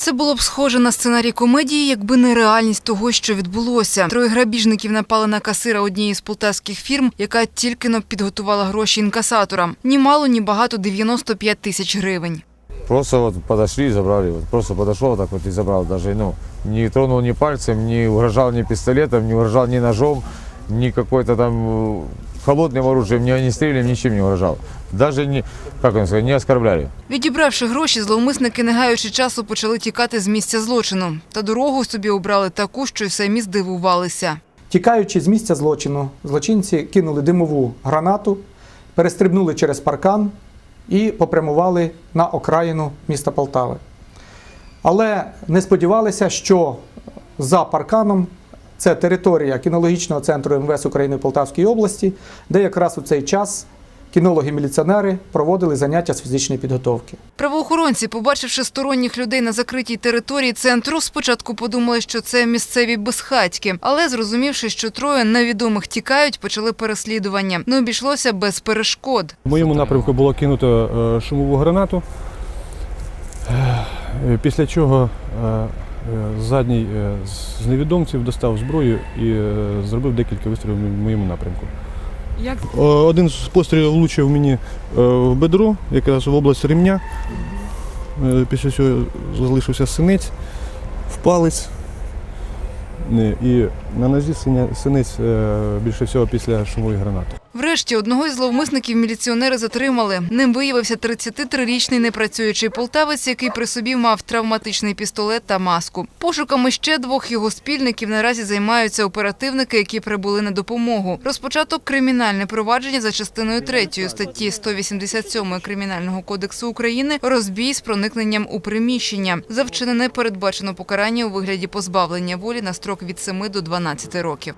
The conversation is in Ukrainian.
Це було б схоже на сценарій комедії, якби не реальність того, що відбулося. Троє грабіжників напали на касира однієї з полтавських фірм, яка тільки но підготувала гроші інкасаторам. Ні мало, ні багато 95 тисяч гривень. Просто вот подошли и забрали. Просто подошел так вот и забрал. Даже ну, не тронул ни пальцем, не угрожал ни пистолетом, не угрожал ни ножом, ни какой-то там э, холодным оружием, ни огнестрелем, ничем не угрожал. Даже не, как он сказать, не оскорбляли. Відібравши гроші, зловмисники, не гаючи часу, почали тікати з місця злочину. Та дорогу собі обрали таку, що й самі здивувалися. Тікаючи з місця злочину, злочинці кинули димову гранату, перестрибнули через паркан і попрямували на окраїну міста Полтави. Але не сподівалися, що за парканом це територія кінологічного центру МВС України в Полтавській області, де якраз у цей час кінологи-міліціонери проводили заняття з фізичної підготовки. Правоохоронці, побачивши сторонніх людей на закритій території центру, спочатку подумали, що це місцеві безхатьки, але зрозумівши, що троє невідомих тікають, почали переслідування. Не обійшлося без перешкод. В моєму напрямку було кинуто е, шумову гранату, Е, після чого е, задній е, з невідомців достав зброю і е, зробив декілька вистрілів в моєму напрямку. Як Е, Один з пострілів влучив мені е, в бедро, якраз в область ремня. Е, Після цього залишився синець, в палець. Е, І на нозі синець е, більше всього після шумової гранати. Врешті одного із зловмисників міліціонери затримали. Ним виявився 33-річний непрацюючий полтавець, який при собі мав травматичний пістолет та маску. Пошуками ще двох його спільників наразі займаються оперативники, які прибули на допомогу. Розпочато кримінальне провадження за частиною 3 статті 187 Кримінального кодексу України розбій з проникненням у приміщення. За вчинене передбачено покарання у вигляді позбавлення волі на строк від 7 до 12 років.